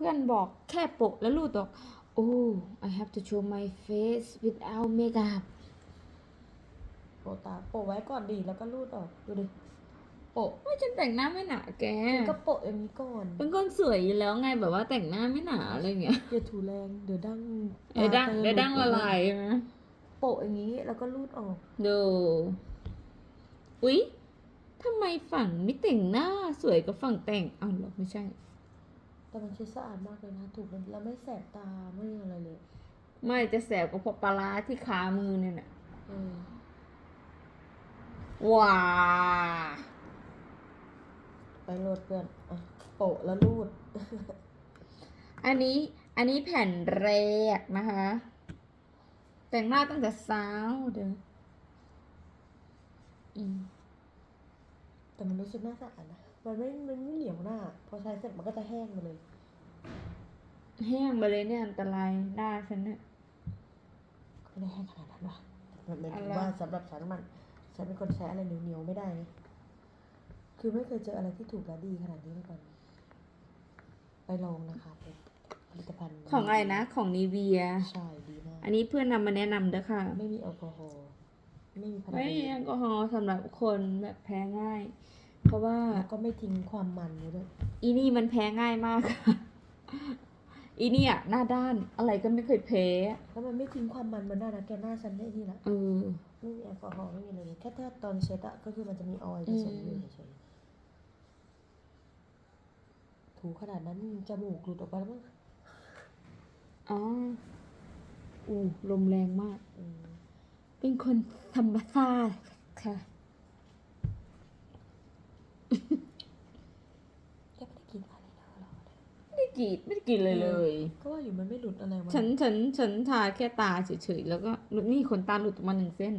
พื่อนบอกแค่โปะแล้วรูดออก oh I have to show my face without makeup โปะตาโปะไว้ก่อนดีแล้วก็รูดออกดูดิโปะไม่ฉันแต่งหน้าไม่หนาแกก็โปะอย่างนี้ก่อนเป็นคนสวยอยู่แล้วไงแบบว่าแต่งหน้าไม่หนาอะไรเงี้ยอย่าถูแรงเดี๋ยวดั้งเดี๋ยวดั้งตาจะเดี๋ยวดั้งละลายนะโปะอย่างนี้แล้วก็รูดออกดูอุ๊ยทำไมฝั่งไม่แต่งหน้าสวยกับฝั่งแต่งอ้าวเหรอไม่ใช่ แต่มันใช้สะอาดมากเลยนะถูกมันแล้วไม่แสบตาไม่อะไรเลย ไม่จะแสบกับพวกปลาร้าที่คามือเนี่ยนะเออว้าไปโหลดเพื่อนอะโปะแล้วรูด อันนี้อันนี้แผ่นแรกนะคะ แต่งหน้าตั้งแต่เช้าเด้ออืม แต่มันรู้สึกน่าสะอาดนะ มันไม่ มันไม่เหนียวหน้า พอใช้เสร็จมันก็จะแห้งไปเลย แห้งไปเลยเนี่ยอันตรายหน้าฉันเนี่ยไม่ได้แห้งขนาดนั้นหรอกมันเป็นอะไรว่าสำหรับฉันมันฉันเป็นคนใช้อะไรเหนียวๆไม่ได้ไงคือไม่เคยเจออะไรที่ถูกและดีขนาดนี้มาก่อน ไปลองนะคะเป็นผลิตภัณฑ์ของอะไรนะ ของนีเวีย ใช่ดีมาก อันนี้เพื่อนนำมาแนะนำเด้อค่ะ ไม่มีแอลกอฮอล์ ไม่มีพาราไม่เบมีแอนลกอฮอล์สำหรับคนแบบแพ้ง่าย เพราะว่าแล้วก็ไม่ทิ้งความมันไว้ด้วยอีนี่มันแพ้ง่ายมาก อีนี่อะหน้าด้านอะไรก็ไม่เคยแพ้แล้วมันไม่ทิ้งความมันบนหน้านะแกหน้าฉันได้ที่ละเออไม่มีแอลกอฮอล์ไม่มีอะไรเลยแค่ถ้าตอนเช็ดอะก็คือมันจะมีออยล์ผสมอยู่เฉยๆถูขนาดนั้นจมูกหลุดออกไปแล้วมั้งอ๋ออู้ลมแรงมากอืม เป็นคนธรรมชาติค่ะแกไม่ได้กินอะไรแล้วเหรอไม่ได้กรีดไม่ได้กินเลยเลย ก็ว่าอยู่มันไม่หลุดอะไรวะฉันฉันฉันทาแค่ตาเฉยๆแล้วก็นี่ขนตาหลุดออกมาหนึ่งเส้น